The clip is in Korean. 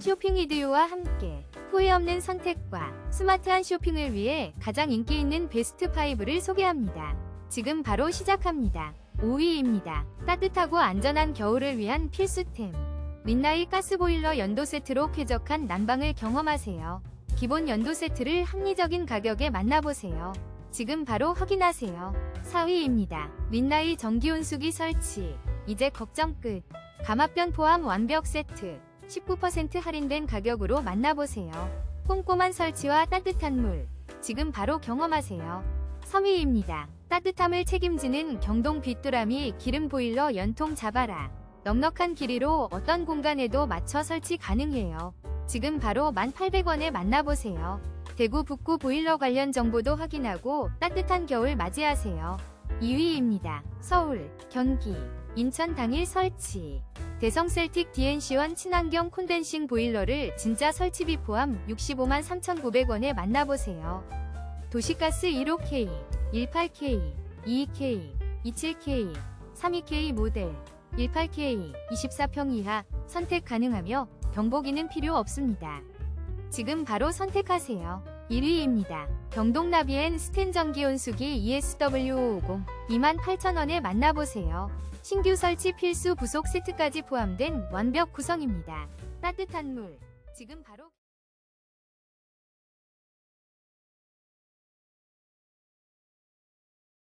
쇼핑 이디오와 함께 후회 없는 선택과 스마트한 쇼핑을 위해 가장 인기 있는 베스트 5를 소개합니다. 지금 바로 시작합니다. 5위입니다. 따뜻하고 안전한 겨울을 위한 필수템. 민나이 가스보일러 연도 세트로 쾌적한 난방을 경험하세요. 기본 연도 세트를 합리적인 가격에 만나보세요. 지금 바로 확인하세요. 4위입니다. 민나이 전기온수기 설치. 이제 걱정 끝. 감압변 포함 완벽 세트. 19% 할인된 가격으로 만나보세요. 꼼꼼한 설치와 따뜻한 물. 지금 바로 경험하세요. 3위입니다. 따뜻함을 책임지는 경동 빗두라미 기름 보일러 연통 자바라. 넉넉한 길이로 어떤 공간에도 맞춰 설치 가능해요. 지금 바로 1,800원에 만나보세요. 대구 북구 보일러 관련 정보도 확인하고 따뜻한 겨울 맞이하세요. 2위입니다. 서울, 경기, 인천 당일 설치. 대성 셀틱 DNC1 친환경 콘덴싱 보일러를 진짜 설치비 포함 65만 3,900원에 만나보세요. 도시가스 15K, 18K, 22K, 27K, 32K 모델, 18K, 24평 이하 선택 가능하며 경보기는 필요 없습니다. 지금 바로 선택하세요. 1위입니다. 경동나비엔 스텐 전기온수기 ESW550 28,000원에 만나보세요. 신규 설치 필수 부속 세트까지 포함된 완벽 구성입니다. 따뜻한 물. 지금 바로